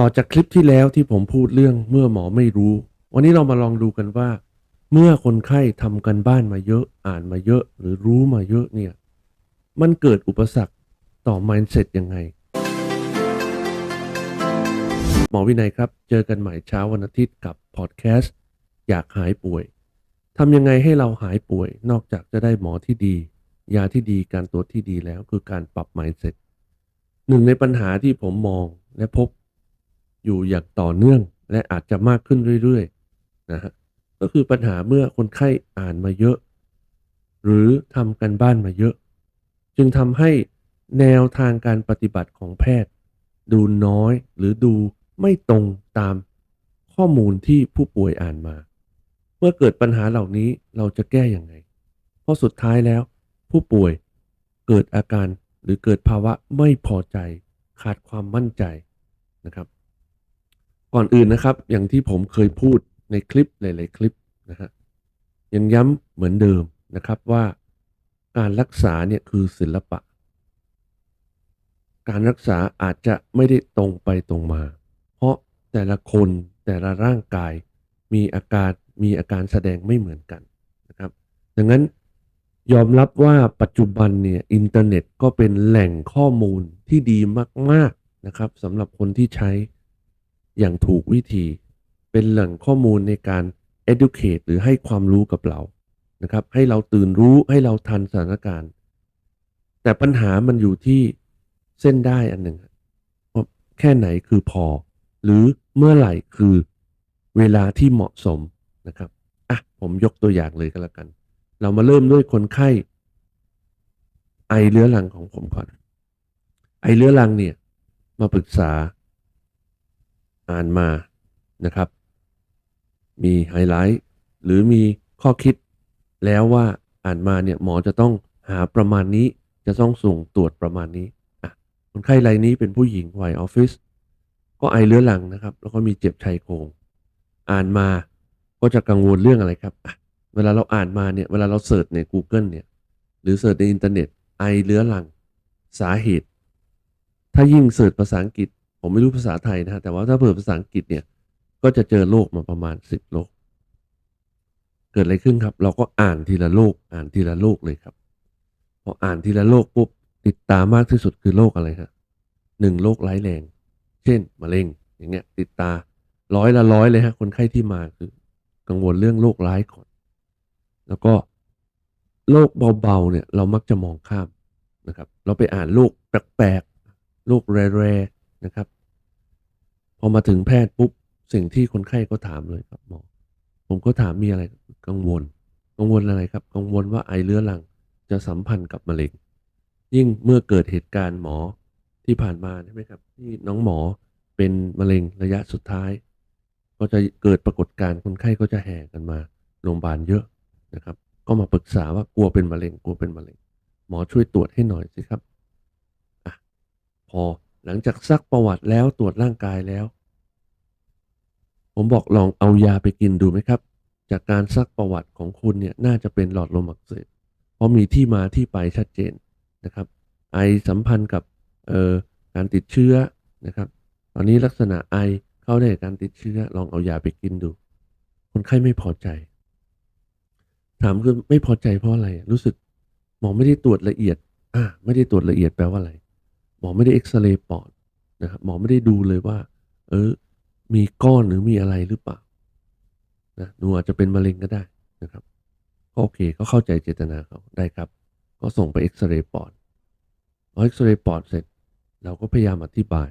ต่อจากคลิปที่แล้วที่ผมพูดเรื่องเมื่อหมอไม่รู้ วันนี้เรามาลองดูกันว่า เมื่อคนไข้ทำกันบ้านมาเยอะอ่านมาเยอะหรือรู้มาเยอะเนี่ย มันเกิดอุปสรรคต่อ mindset ยังไง หมอวินัยครับ เจอกันใหม่เช้าวันอาทิตย์กับพอดแคสต์อยากหายป่วยทำยังไงให้เราหายป่วย นอกจากจะได้หมอที่ดี ยาที่ดีการตรวจที่ดีแล้วคือการปรับ mindset หนึ่งในปัญหาที่ผมมองและพบ อยู่อย่างต่อเนื่อง และอาจจะมากขึ้นเรื่อยๆนะฮะก็คือปัญหาเมื่อคนไข้อ่านมาเยอะ หรือทำกันบ้านมาเยอะ จึงทำให้แนวทางการปฏิบัติของแพทย์ ดูน้อยหรือดูไม่ตรงตามข้อมูลที่ผู้ป่วยอ่านมา เมื่อเกิดปัญหาเหล่านี้เราจะแก้อย่างไง เพราะสุดท้ายแล้ว ผู้ป่วยเกิดอาการหรือเกิดภาวะไม่พอใจ ขาดความมั่นใจนะครับ ก่อนอื่นนะครับ อย่างที่ผมเคยพูดในคลิปหลาย ๆ คลิปนะฮะยังย้ำเหมือนเดิมนะครับว่าการรักษาเนี่ยคือศิลปะ การรักษาอาจจะไม่ได้ตรงไปตรงมา เพราะแต่ละคนแต่ละร่างกายมีอาการมีอาการแสดงไม่เหมือนกันนะครับ ดังนั้นยอมรับว่าปัจจุบันเนี่ยอินเทอร์เน็ตก็เป็นแหล่งข้อมูลที่ดีมาก ๆ นะครับสำหรับคนที่ใช้ อย่างถูกวิธี เป็นแหล่งข้อมูลในการ educate หรือให้ความรู้กับเรานะครับ ให้เราตื่นรู้ให้เราทันสถานการณ์ แต่ปัญหามันอยู่ที่เส้นได้อันหนึ่งว่าแค่ไหนคือพอ หรือเมื่อไหร่คือเวลาที่เหมาะสมนะครับอะผมยกตัวอย่างเลยก็แล้วกัน เรามาเริ่มด้วยคนไข้ ไอเรื้อรังของผมก่อน ไอเรื้อรังเนี่ย มาปรึกษา อ่านมานะครับ มีไฮไลท์หรือมีข้อคิดแล้วว่าอ่านมาเนี่ยหมอจะต้องหาประมาณนี้จะต้องส่งตรวจประมาณนี้อะคนไข้รายนี้เป็นผู้หญิงวัยออฟฟิศก็ไอเรื้อรังนะครับ แล้วก็มีเจ็บชายโครงอ่านมาก็จะกังวลเรื่องอะไรครับอะเวลาเราอ่านมาเนี่ยเวลาเราเสิร์ชใน Google เนี่ยหรือเสิร์ชในอินเทอร์เน็ตไอเรื้อรังสาเหตุ ถ้ายิ่งเสิร์ชภาษาอังกฤษ ผมไม่รู้ภาษาไทยนะฮะแต่ว่าถ้าเปิดภาษาอังกฤษเนี่ย ก็จะเจอโรคมาประมาณสิบโรคเกิดอะไรขึ้นครับ เราก็อ่านทีละโรคอ่านทีละโรคเลยครับ พออ่านทีละโรคปุ๊บติดตามมากที่สุดคือโรคอะไรฮะหนึ่งโรคร้ายแรง เช่นมะเร็งอย่างเงี้ย ติดตาร้อยละร้อยเลยฮะคนไข้ที่มาคือ กังวลเรื่องโรคร้ายก่อน แล้วก็โรคเบาๆเนี่ย เรามักจะมองข้ามนะครับ เราไปอ่านโรคแปลกๆโรคแร่ๆนะครับ พอมาถึงแพทย์ปุ๊บสิ่งที่คนไข้ก็ถามเลยครับหมอผมก็ถามมีอะไรกังวล กังวลอะไรครับ กังวลว่าไอเรื้อรังจะสัมพันธ์กับมะเร็ง ยิ่งเมื่อเกิดเหตุการณ์หมอที่ผ่านมาใช่ไหมครับ ที่น้องหมอเป็นมะเร็งระยะสุดท้าย ก็จะเกิดปรากฏการณ์คนไข้ก็จะแห่กันมาโรงพยาบาลเยอะนะครับ ก็มาปรึกษาว่ากลัวเป็นมะเร็งกลัวเป็นมะเร็ง หมอช่วยตรวจให้หน่อยสิครับอะพอ หลังจากซักประวัติแล้วตรวจร่างกายแล้ว ผมบอกลองเอายาไปกินดูไหมครับ จากการซักประวัติของคุณเนี่ยน่าจะเป็นหลอดลมอักเสบเพราะมีที่มาที่ไปชัดเจนนะครับ ไอสัมพันธ์กับการติดเชื้อนะครับตอนนี้ลักษณะไอเข้าได้กับการติดเชื้อ ลองเอายาไปกินดู คนไข้ไม่พอใจ ถามคือไม่พอใจเพราะอะไร รู้สึกหมอไม่ได้ตรวจละเอียด อ่าไม่ได้ตรวจละเอียดแปลว่าอะไร หมอไม่ได้เอ็กซเรย์ปอดนะครับหมอไม่ได้ดูเลยว่า เออ มีก้อนหรือมีอะไรหรือเปล่านะหนูอาจจะเป็นมะเร็งก็ได้นะครับก็โอเคก็เข้าใจเจตนาเขาได้ครับ ก็ส่งไปเอ็กซเรย์ปอดพอเอ็กซเรย์ปอดเสร็จ เราก็พยายามอธิบาย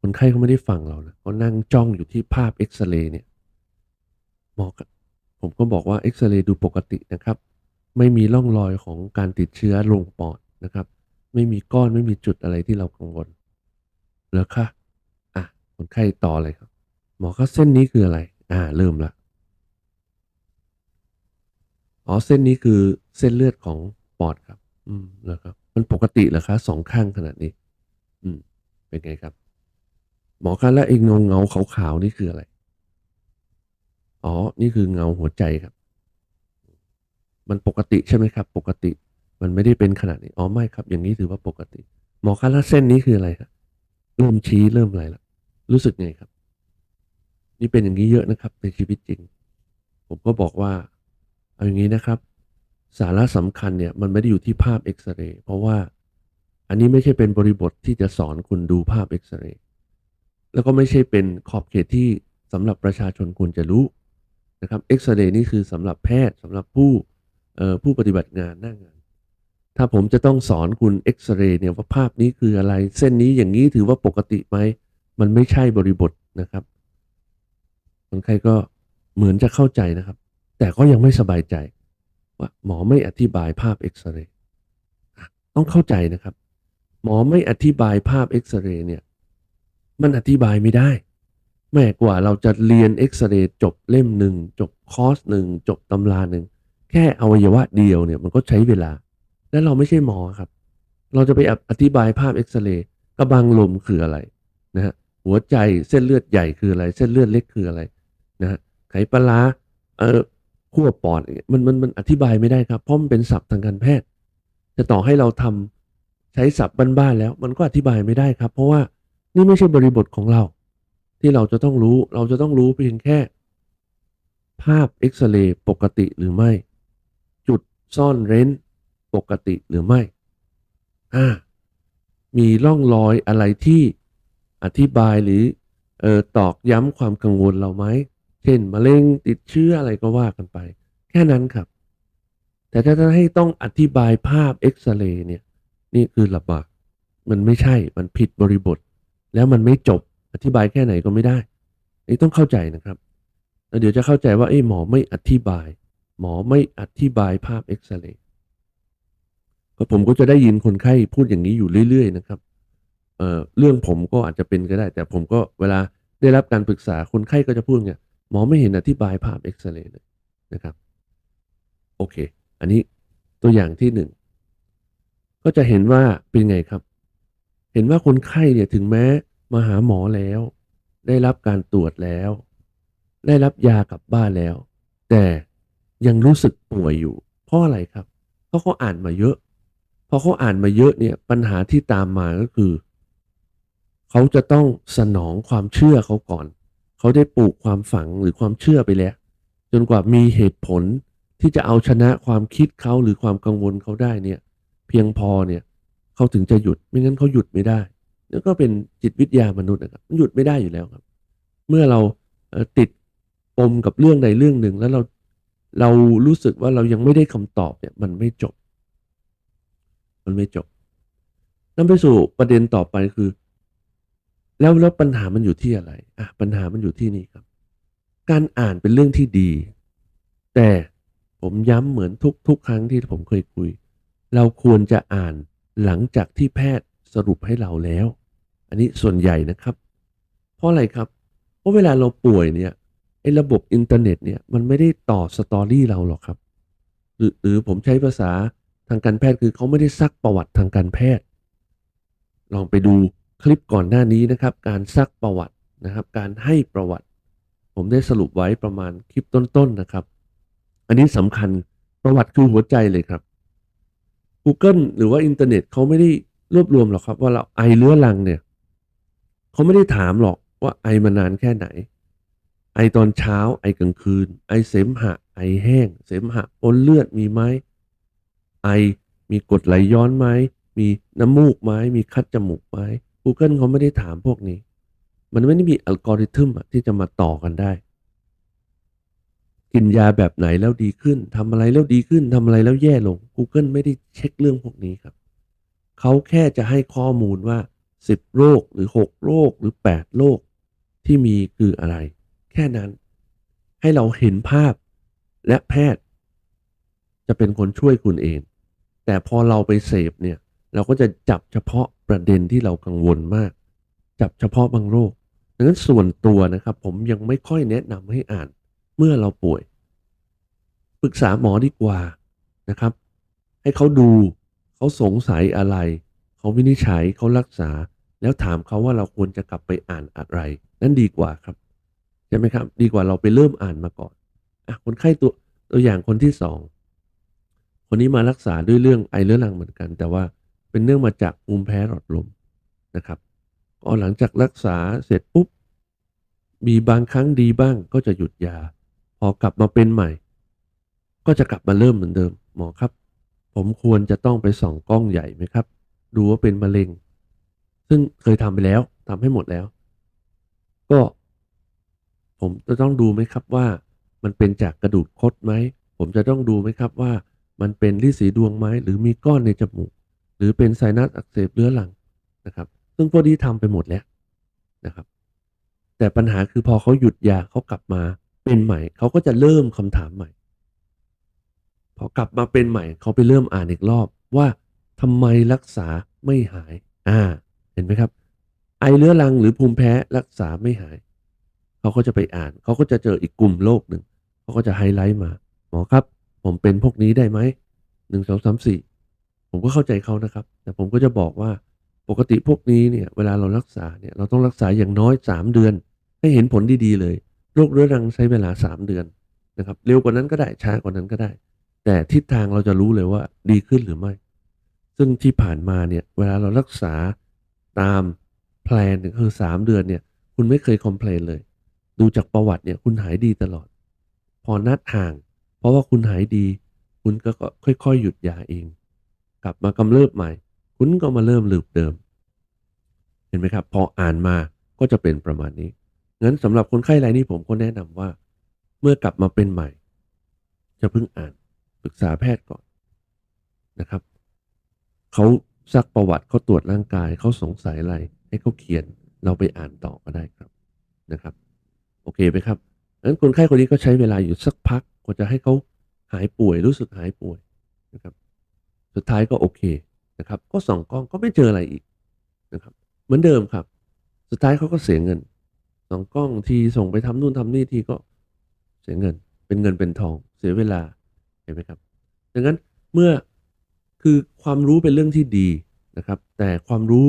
คนไข้เขาไม่ได้ฟังเรานะเขานั่งจ้องอยู่ที่ภาพเอ็กซเรย์เนี่ยหมอผมก็บอกว่าเอ็กซเรย์ดูปกตินะครับ ไม่มีร่องรอยของการติดเชื้อลงปอดนะครับ ไม่มีก้อนไม่มีจุดอะไรที่เรากังวลแล้วค่ะอะคนไข้ต่อเลยครับ หมอก็เส้นนี้คืออะไร อ่า เริ่มละอ๋อเส้นนี้คือเส้นเลือดของปอดครับ อืมเหรอครับ มันปกติเหรอคะสองข้างขนาดนี้ อืม เป็นไงครับ หมอคะแล้วไอ้เงาเงาขาวขาวๆนี่คืออะไร อ๋อ นี่คือเงาหัวใจครับ มันปกติใช่ไหมครับ ปกติ มันไม่ได้เป็นขนาดนี้ อ๋อไม่ครับ อย่างนี้ถือว่าปกติ หมอคะแล้วเส้นนี้คืออะไรครับเริ่มชี้เริ่มอะไรละรู้สึกไงครับ นี่เป็นอย่างนี้เยอะนะครับ ในชีวิตจริง ผมก็บอกว่า เอาอย่างนี้นะครับ สาระสำคัญเนี่ย มันไม่ได้อยู่ที่ภาพเอ็กซเรย์เพราะว่าอันนี้ไม่ใช่เป็นบริบทที่จะสอนคุณดูภาพเอ็กซเรย์แล้วก็ไม่ใช่เป็นขอบเขตที่สำหรับประชาชนควรจะรู้นะครับเอ็กซเรย์นี่คือสำหรับแพทย์สำหรับผู้ผู้ปฏิบัติงานหน้างาน ถ้าผมจะต้องสอนคุณเอ็กซเรย์เนี่ยว่าภาพนี้คืออะไร เส้นนี้อย่างนี้ถือว่าปกติไหม มันไม่ใช่บริบทนะครับคนไข้ก็เหมือนจะเข้าใจนะครับ แต่ก็ยังไม่สบายใจ ว่าหมอไม่อธิบายภาพเอ็กซเรย์ต้องเข้าใจนะครับ หมอไม่อธิบายภาพเอ็กซเรย์เนี่ย มันอธิบายไม่ได้ แม่กว่าเราจะเรียนเอ็กซเรย์จบเล่มหนึ่งจบคอร์สหนึ่งจบตำราหนึ่งแค่อวัยวะเดียวเนี่ยมันก็ใช้เวลา และเราไม่ใช่หมอครับ เราจะไปอธิบายภาพเอ็กซเรย์กระบังลมคืออะไรนะฮะหัวใจเส้นเลือดใหญ่คืออะไร เส้นเลือดเล็กคืออะไรนะฮะไขปลาเอ่อขั้วปอดมันมันมันอธิบายไม่ได้ครับเพราะมันเป็นศัพท์ทางการแพทย์จะต่อให้เราทำใช้ศัพท์บ้านๆแล้ว มันก็อธิบายไม่ได้ครับ เพราะว่านี่ไม่ใช่บริบทของเรา ที่เราจะต้องรู้เราจะต้องรู้เพียงแค่ ภาพเอ็กซเรย์ปกติหรือไม่ จุดซ่อนเร้น ปกติหรือไม่อ่ามีร่องรอยอะไรที่อธิบายหรือออตอกย้ำความกังวลเราไหม เช่นมะเร็งติดเชื้ออะไรก็ว่ากันไป แค่นั้นครับ แต่ถ้าจะให้ต้องอธิบายภาพเอ็กซเรย์เนี่ย นี่คือลำบาก มันไม่ใช่ มันผิดบริบท แล้วมันไม่จบ อธิบายแค่ไหนก็ไม่ได้ นี่ต้องเข้าใจนะครับ แล้วเดี๋ยวจะเข้าใจว่าเอ้หมอไม่อธิบาย หมอไม่อธิบายภาพเอ็กซเรย์ ผมก็จะได้ยินคนไข้พูดอย่างนี้อยู่เรื่อยๆนะครับเอ่อเรื่องผมก็อาจจะเป็นก็ได้ แต่ผมก็เวลาได้รับการปรึกษาคนไข้ก็จะพูดเนี่ยหมอไม่เห็นอธิบายภาพเอ็กซเรย์เลยนะครับโอเค อันนี้ตัวอย่างที่หนึ่งก็จะเห็นว่าเป็นไงครับ เห็นว่าคนไข้เนี่ยถึงแม้มาหาหมอแล้ว ได้รับการตรวจแล้ว ได้รับยากลับบ้านแล้ว แต่ยังรู้สึกป่วยอยู่ เพราะอะไรครับเพราะเขาอ่านมาเยอะ พอเขาอ่านมาเยอะเนี่ยปัญหาที่ตามมาก็คือ เขาจะต้องสนองความเชื่อเขาก่อน เขาได้ปลูกความฝังหรือความเชื่อไปแล้ว จนกว่ามีเหตุผลที่จะเอาชนะความคิดเขาหรือความกังวลเขาได้เนี่ย เพียงพอเนี่ยเขาถึงจะหยุดไม่งั้นเขาหยุดไม่ได้นั่นก็เป็นจิตวิทยามนุษย์นะครับมันหยุดไม่ได้อยู่แล้วครับ เมื่อเราติดปมกับเรื่องใดเรื่องหนึ่งแล้วเราเรารู้สึกว่าเรายังไม่ได้คำตอบเนี่ยมันไม่จบ มันไม่จบนำไปสู่ประเด็นต่อไปคือ แล้วแล้วปัญหามันอยู่ที่อะไรอะปัญหามันอยู่ที่นี่ครับ การอ่านเป็นเรื่องที่ดี แต่ผมย้ำเหมือนทุกทุกครั้งที่ผมเคยคุย เราควรจะอ่านหลังจากที่แพทย์สรุปให้เราแล้ว อันนี้ส่วนใหญ่นะครับ เพราะอะไรครับ เพราะเวลาเราป่วยเนี่ยไอ้ระบบอินเทอร์เน็ตเนี่ยมันไม่ได้ต่อสตอรี่เราหรอกครับ หรือหรือผมใช้ภาษาางการแพทย์คือเขาไม่ได้ซักประวัติทางการแพทย์ ลองไปดูคลิปก่อนหน้านี้นะครับ การซักประวัตินะครับ การให้ประวัติ ผมได้สรุปไว้ประมาณคลิปต้นๆนะครับ อันนี้สำคัญประวัติคือหัวใจเลยครับ Google หรือว่าอินเทอร์เน็ตเขาไม่ได้รวบรวมหรอกครับ ว่าเราไอเรื้อรังเนี่ยเขาไม่ได้ถามหรอกว่าไอมานานแค่ไหน ไอตอนเช้า ไอกลางคืน ไอเสมหะ ไอแห้ง เสมหะปนเลือดมีไหม ไอ มีกรดไหลย้อนไหม มีน้ำมูกไหม มีคัดจมูกไหม Google เขาไม่ได้ถามพวกนี้ มันไม่ได้มีอัลกอริทึมที่จะมาต่อกันได้ กินยาแบบไหนแล้วดีขึ้นทำอะไรแล้วดีขึ้นทำอะไรแล้วแย่ลง Google ไม่ได้เช็คเรื่องพวกนี้ครับ เขาแค่จะให้ข้อมูลว่า 10 โรคหรือ 6 โรคหรือ 8 โรคที่มีคืออะไร แค่นั้น ให้เราเห็นภาพและแพทย์ จะเป็นคนช่วยคุณเอง แต่พอเราไปเสพเนี่ย เราก็จะจับเฉพาะประเด็นที่เรากังวลมาก จับเฉพาะบางโรคดังนั้นส่วนตัวนะครับ ผมยังไม่ค่อยแนะนำให้อ่าน เมื่อเราป่วย ปรึกษาหมอดีกว่านะครับ ให้เขาดูเขาสงสัยอะไร เขาวินิจฉัยเขารักษา แล้วถามเขาว่าเราควรจะกลับไปอ่านอะไร นั่นดีกว่าครับใช่ไหมครับ ดีกว่าเราไปเริ่มอ่านมาก่อนอะคนไข้ตัวตัวอย่างคนที่สอง คนนี้มารักษาด้วยเรื่องไอเรื้อรังเหมือนกัน แต่ว่าเป็นเนื่องมาจากภูมิแพ้หลอดลมนะครับก็หลังจากรักษาเสร็จปุ๊บ มีบางครั้งดีบ้างก็จะหยุดยา พอกลับมาเป็นใหม่ ก็จะกลับมาเริ่มเหมือนเดิม หมอครับ ผมควรจะต้องไปส่องกล้องใหญ่ไหมครับ ดูว่าเป็นมะเร็ง ซึ่งเคยทำไปแล้วทำให้หมดแล้ว ก็ ผมจะต้องดูไหมครับว่า มันเป็นจากกระดูกคดไหม ผมจะต้องดูไหมครับว่า มันเป็นลิสีดวงไหมหรือมีก้อนในจมูก หรือเป็นไซนัสอักเสบเรื้อรังนะครับ ซึ่งพวกนี้ทำไปหมดแล้วนะครับ แต่ปัญหาคือพอเขาหยุดยาเขากลับมาเป็นใหม่เขาก็จะเริ่มคำถามใหม่ พอกลับมาเป็นใหม่เขาไปเริ่มอ่านอีกรอบว่าทำไมรักษาไม่หาย อ่า เห็นไหมครับ ไอเรื้อรังหรือภูมิแพ้รักษาไม่หาย เขาก็จะไปอ่าน เขาก็จะเจออีกกลุ่มโรคหนึ่ง เขาก็จะไฮไลท์มา หมอครับ ผมเป็นพวกนี้ได้ไหมหนึ่งสองสามสี่ผมก็เข้าใจเขานะครับ แต่ผมก็จะบอกว่าปกติพวกนี้เนี่ยเวลาเรารักษาเนี่ยเราต้องรักษาอย่างน้อยสามเดือน ให้เห็นผลดีๆเลย โรคเรื้อรังใช้เวลาสามเดือนนะครับเร็วกว่านั้นก็ได้ช้ากว่านั้นก็ได้ แต่ทิศทางเราจะรู้เลยว่าดีขึ้นหรือไม่ ซึ่งที่ผ่านมาเนี่ยเวลาเรารักษาตามแพลนเนี่ยคือสามเดือนเนี่ยคุณไม่เคยคอมเพลนเลย ดูจากประวัติเนี่ยคุณหายดีตลอด พอนัดห่าง เพราะว่าคุณหายดี คุณก็ค่อยๆ หยุดยาเอง กลับมากำเริบใหม่ คุณก็มาเริ่มลืบเดิม เห็นไหมครับ พออ่านมาก็จะเป็นประมาณนี้ งั้นสำหรับคนไข้รายนี้ผมก็แนะนำว่า เมื่อกลับมาเป็นใหม่ จะเพิ่งอ่านปรึกษาแพทย์ก่อนนะครับเขาซักประวัติเขาตรวจร่างกายเขาสงสัยอะไร ให้เขาเขียนเราไปอ่านต่อก็ได้ครับนะครับ โอเคไหมครับงั้นคนไข้คนนี้ก็ใช้เวลาอยู่สักพัก กว่าจะให้เขาหายป่วยรู้สึกหายป่วยนะครับสุดท้ายก็โอเคนะครับ ก็ส่องกล้องก็ไม่เจออะไรอีกนะครับ เหมือนเดิมครับ สุดท้ายเขาก็เสียเงินส่องกล้องทีส่งไปทำนู่นทำนี่ทีก็เสียเงิน เป็นเงินเป็นทอง เสียเวลาเห็นไหมครับดังนั้นเมื่อคือความรู้เป็นเรื่องที่ดีนะครับ แต่ความรู้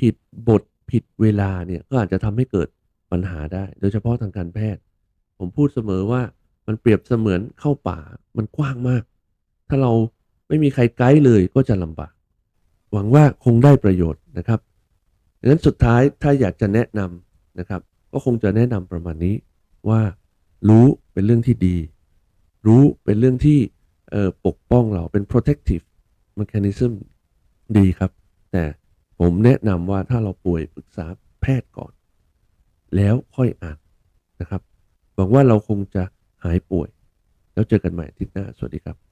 ผิดบทผิดเวลาเนี่ยก็อาจจะทำให้เกิดปัญหาได้ โดยเฉพาะทางการแพทย์ ผมพูดเสมอว่า มันเปรียบเสมือนเข้าป่ามันกว้างมาก ถ้าเราไม่มีใครไกด์เลยก็จะลำบาก หวังว่าคงได้ประโยชน์นะครับดังนั้นสุดท้ายถ้าอยากจะแนะนำนะครับ ก็คงจะแนะนำประมาณนี้ว่ารู้เป็นเรื่องที่ดี รู้เป็นเรื่องที่ปกป้องเราเป็น protective mechanism ดีครับ แต่ผมแนะนำว่าถ้าเราป่วยปรึกษาแพทย์ก่อน แล้วค่อยอ่านนะครับหวังว่าเราคงจะายป่วย แล้วเจอกันใหม่อาทิตย์หน้า สวัสดีครับ